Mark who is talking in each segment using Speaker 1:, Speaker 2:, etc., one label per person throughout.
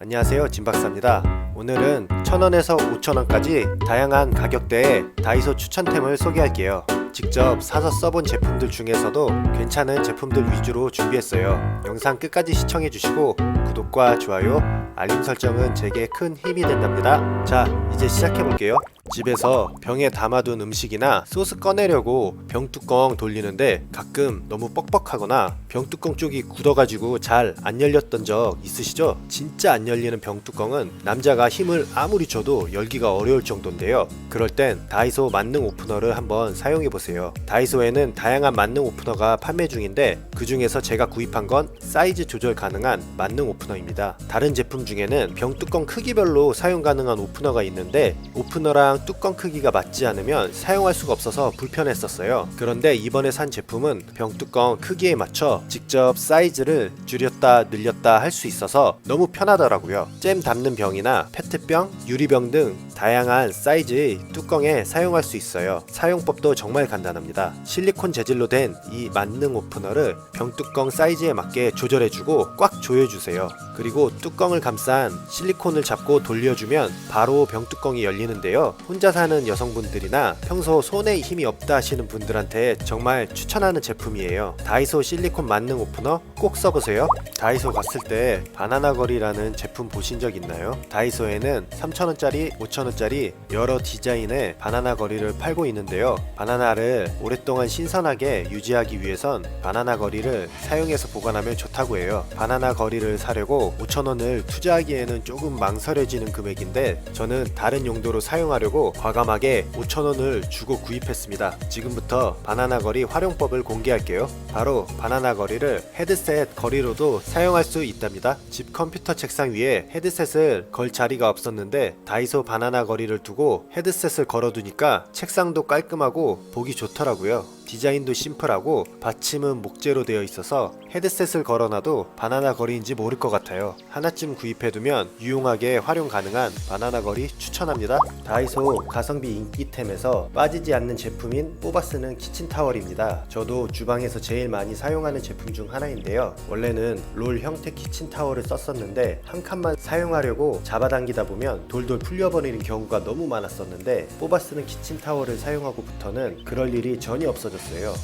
Speaker 1: 안녕하세요 진박사입니다. 오늘은 1000원에서 5000원까지 다양한 가격대의 다이소 추천템을 소개할게요. 직접 사서 써본 제품들 중에서도 괜찮은 제품들 위주로 준비했어요. 영상 끝까지 시청해주시고 구독과 좋아요 알림 설정은 제게 큰 힘이 된답니다. 자 이제 시작해볼게요 집에서 병에 담아둔 음식이나 소스 꺼내려고 병뚜껑 돌리는데 가끔 너무 뻑뻑하거나 병뚜껑 쪽이 굳어가지고 잘 안 열렸던 적 있으시죠? 진짜 안 열리는 병뚜껑은 남자가 힘을 아무리 줘도 열기가 어려울 정도인데요. 그럴 땐 다이소 만능 오프너를 한번 사용해 보세요. 다이소에는 다양한 만능 오프너가 판매 중인데 그 중에서 제가 구입한 건 사이즈 조절 가능한 만능 오프너입니다. 다른 제품 중에는 병뚜껑 크기별로 사용 가능한 오프너가 있는데 오프너랑 뚜껑 크기가 맞지 않으면 사용할 수가 없어서 불편했었어요. 그런데 이번에 산 제품은 병뚜껑 크기에 맞춰 직접 사이즈를 줄 였다 늘렸다 할 수 있어서 너무 편하더라고요. 잼 담는 병이나 페트병, 유리병 등 다양한 사이즈의 뚜껑에 사용할 수 있어요. 사용법도 정말 간단합니다. 실리콘 재질로 된 이 만능 오프너를 병뚜껑 사이즈에 맞게 조절해주고 꽉 조여주세요. 그리고 뚜껑을 감싼 실리콘을 잡고 돌려주면 바로 병뚜껑이 열리는데요. 혼자 사는 여성분들이나 평소 손에 힘이 없다 하시는 분들한테 정말 추천하는 제품이에요. 다이소 실리콘 만능 오프너 꼭 써보세요. 다이소 갔을 때 바나나 거리라는 제품 보신 적 있나요? 다이소에는 3,000원짜리, 5,000원짜리 여러 디자인의 바나나 거리를 팔고 있는데요. 바나나를 오랫동안 신선하게 유지하기 위해선 바나나 거리를 사용해서 보관하면 좋다고 해요. 바나나 거리를 사려고 5,000원을 투자하기에는 조금 망설여지는 금액인데 저는 다른 용도로 사용하려고 과감하게 5,000원을 주고 구입했습니다. 지금부터 바나나 거리 활용법을 공개할게요. 바로 바나나 거리를 헤드셋 거리로도 사용할 수 있답니다. 집 컴퓨터 책상 위에 헤드셋을 걸 자리가 없었는데 다이소 바나나 거리를 두고 헤드셋을 걸어두니까 책상도 깔끔하고 보기 좋더라고요. 디자인도 심플하고 받침은 목재로 되어 있어서 헤드셋을 걸어놔도 바나나 거리인지 모를 것 같아요. 하나쯤 구입해두면 유용하게 활용 가능한 바나나 거리 추천합니다. 다이소 가성비 인기템에서 빠지지 않는 제품인 뽑아 쓰는 키친타월입니다. 저도 주방에서 제일 많이 사용하는 제품 중 하나인데요. 원래는 롤 형태 키친타월을 썼었는데 한 칸만 사용하려고 잡아당기다 보면 돌돌 풀려버리는 경우가 너무 많았었는데 뽑아 쓰는 키친타월을 사용하고부터는 그럴 일이 전혀 없어졌어요.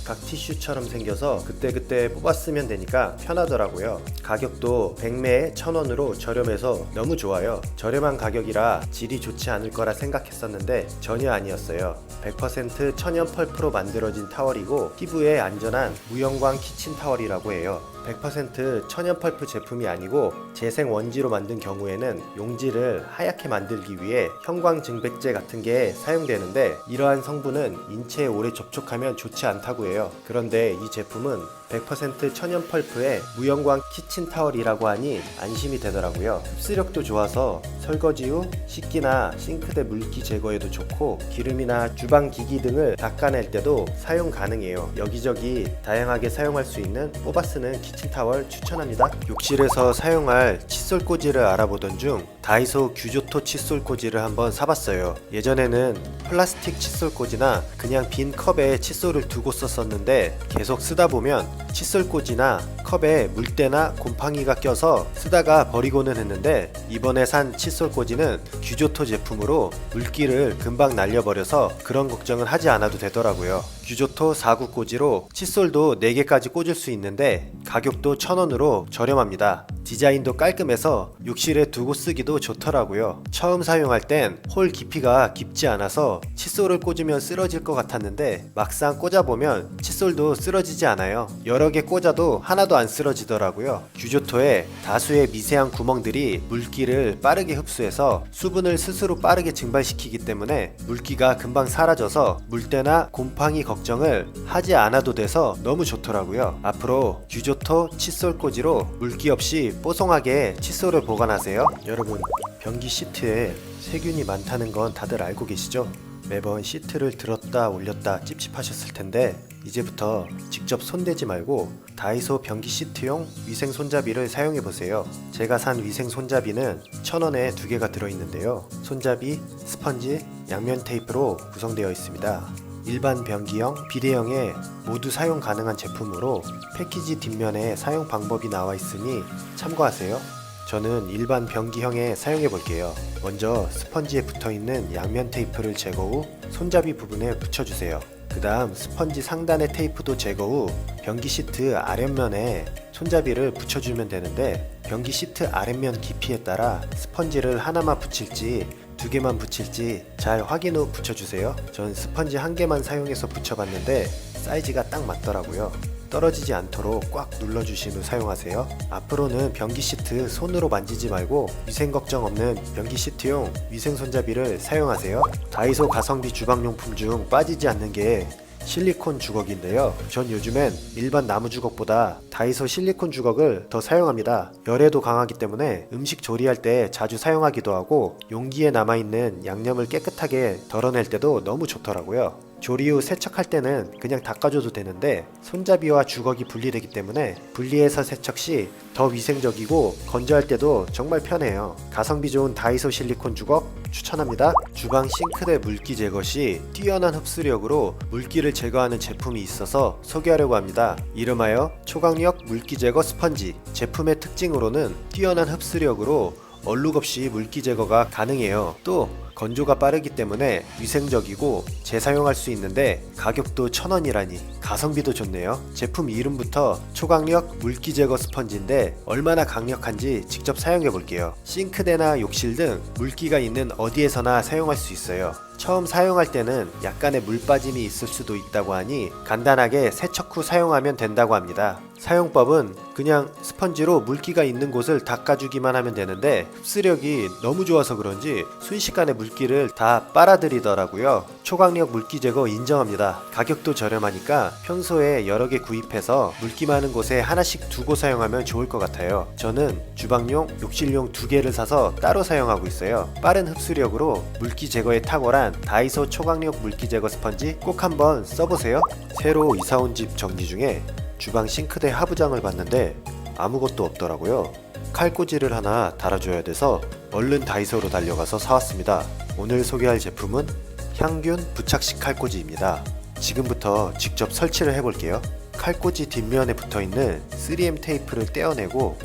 Speaker 1: 각 티슈처럼 생겨서 그때그때 뽑아 쓰면 되니까 편하더라고요. 가격도 100매에 1000원으로 저렴해서 너무 좋아요. 저렴한 가격이라 질이 좋지 않을 거라 생각했었는데 전혀 아니었어요. 100% 천연 펄프로 만들어진 타월이고 피부에 안전한 무형광 키친 타월이라고 해요. 100% 천연 펄프 제품이 아니고 재생 원지로 만든 경우에는 용지를 하얗게 만들기 위해 형광 증백제 같은 게 사용되는데 이러한 성분은 인체에 오래 접촉하면 좋지 않다고 해요. 그런데 이 제품은 100% 천연 펄프의 무형광 키친 타월이라고 하니 안심이 되더라고요. 흡수력도 좋아서 설거지 후 식기나 싱크대 물기 제거에도 좋고 기름이나 주방 기기 등을 닦아낼 때도 사용 가능해요. 여기저기 다양하게 사용할 수 있는 뽑아 쓰는 키친 타월 추천합니다. 욕실에서 사용할 칫솔 꽂이를 알아보던 중 다이소 규조토 칫솔 꽂이를 한번 사봤어요. 예전에는 플라스틱 칫솔 꽂이나 그냥 빈 컵에 칫솔을 두고 썼었는데 계속 쓰다 보면 칫솔 꽂이나 컵에 물때나 곰팡이가 껴서 쓰다가 버리고는 했는데 이번에 산 칫솔 꽂이는 규조토 제품으로 물기를 금방 날려버려서 그런 걱정은 하지 않아도 되더라고요. 규조토 4구 꽂이로 칫솔도 4개까지 꽂을 수 있는데 가격도 1000원으로 저렴합니다. 디자인도 깔끔해서 욕실에 두고 쓰기도 좋더라고요. 처음 사용할 땐 홀 깊이가 깊지 않아서 칫솔을 꽂으면 쓰러질 것 같았는데 막상 꽂아보면 칫솔도 쓰러지지 않아요. 여러 개 꽂아도 하나도 안 쓰러지더라고요. 규조토에 다수의 미세한 구멍들이 물기를 빠르게 흡수해서 수분을 스스로 빠르게 증발시키기 때문에 물기가 금방 사라져서 물때나 곰팡이 걱정을 하지 않아도 돼서 너무 좋더라고요. 앞으로 규조토 칫솔 꽂이로 물기 없이 뽀송하게 칫솔을 보관하세요. 여러분, 변기 시트에 세균이 많다는 건 다들 알고 계시죠? 매번 시트를 들었다 올렸다 찝찝하셨을 텐데 이제부터 직접 손대지 말고 다이소 변기 시트용 위생 손잡이를 사용해 보세요. 제가 산 위생 손잡이는 천 원에 두 개가 들어 있는데요. 손잡이, 스펀지, 양면 테이프로 구성되어 있습니다. 일반 변기형, 비대형에 모두 사용 가능한 제품으로 패키지 뒷면에 사용 방법이 나와 있으니 참고하세요. 저는 일반 변기형에 사용해 볼게요. 먼저 스펀지에 붙어 있는 양면 테이프를 제거 후 손잡이 부분에 붙여주세요. 그 다음 스펀지 상단의 테이프도 제거 후 변기 시트 아랫면에 손잡이를 붙여주면 되는데 변기 시트 아랫면 깊이에 따라 스펀지를 하나만 붙일지 두 개만 붙일지 잘 확인 후 붙여주세요. 전 스펀지 한 개만 사용해서 붙여봤는데 사이즈가 딱 맞더라고요. 떨어지지 않도록 꽉 눌러주신 후 사용하세요. 앞으로는 변기 시트 손으로 만지지 말고 위생 걱정 없는 변기 시트용 위생 손잡이를 사용하세요. 다이소 가성비 주방용품 중 빠지지 않는 게 실리콘 주걱인데요. 전 요즘엔 일반 나무 주걱보다 다이소 실리콘 주걱을 더 사용합니다. 열에도 강하기 때문에 음식 조리할 때 자주 사용하기도 하고 용기에 남아있는 양념을 깨끗하게 덜어낼 때도 너무 좋더라고요. 조리 후 세척할 때는 그냥 닦아줘도 되는데 손잡이와 주걱이 분리되기 때문에 분리해서 세척 시 더 위생적이고 건조할 때도 정말 편해요. 가성비 좋은 다이소 실리콘 주걱 추천합니다. 주방 싱크대 물기 제거 시 뛰어난 흡수력으로 물기를 제거하는 제품이 있어서 소개하려고 합니다. 이름하여 초강력 물기 제거 스펀지. 제품의 특징으로는 뛰어난 흡수력으로 얼룩 없이 물기 제거가 가능해요. 또 건조가 빠르기 때문에 위생적이고 재사용할 수 있는데 가격도 천 원이라니 가성비도 좋네요. 제품 이름부터 초강력 물기 제거 스펀지인데 얼마나 강력한지 직접 사용해 볼게요. 싱크대나 욕실 등 물기가 있는 어디에서나 사용할 수 있어요. 처음 사용할 때는 약간의 물 빠짐이 있을 수도 있다고 하니 간단하게 세척 후 사용하면 된다고 합니다. 사용법은 그냥 스펀지로 물기가 있는 곳을 닦아주기만 하면 되는데 흡수력이 너무 좋아서 그런지 순식간에 물기를 다 빨아들이더라고요. 초강력 물기 제거 인정합니다. 가격도 저렴하니까 평소에 여러 개 구입해서 물기 많은 곳에 하나씩 두고 사용하면 좋을 것 같아요. 저는 주방용, 욕실용 두 개를 사서 따로 사용하고 있어요. 빠른 흡수력으로 물기 제거에 탁월한 다이소 초강력 물기 제거 스펀지 꼭 한번 써보세요. 새로 이사 온 집 정리 중에 주방 싱크대 하부장을 봤는데 아무것도 없더라고요. 칼꽂이를 하나 달아줘야 돼서 얼른 다이소로 달려가서 사왔습니다. 오늘 소개할 제품은 향균 부착식 칼꽂이입니다. 지금부터 직접 설치를 해볼게요. 칼꽂이 뒷면에 붙어있는 3M 테이프를 떼어내고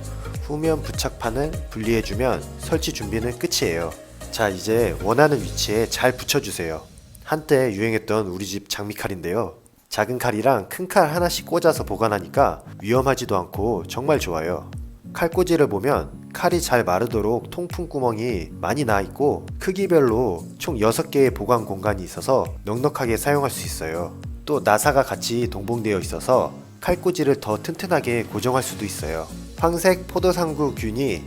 Speaker 1: 후면 부착판을 분리해주면 설치 준비는 끝이에요. 자, 이제 원하는 위치에 잘 붙여주세요. 한때 유행했던 우리 집 장미칼인데요. 작은 칼이랑 큰 칼 하나씩 꽂아서 보관하니까 위험하지도 않고 정말 좋아요. 칼꽂이를 보면 칼이 잘 마르도록 통풍 구멍이 많이 나 있고 크기별로 총 6개의 보관 공간이 있어서 넉넉하게 사용할 수 있어요. 또 나사가 같이 동봉되어 있어서 칼꽂이를 더 튼튼하게 고정할 수도 있어요. 황색 포도상구 균이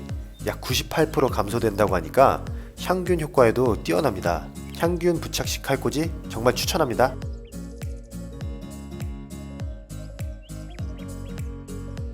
Speaker 1: 약 98% 감소된다고 하니까 향균 효과에도 뛰어납니다. 향균 부착식 칼꽂이 정말 추천합니다.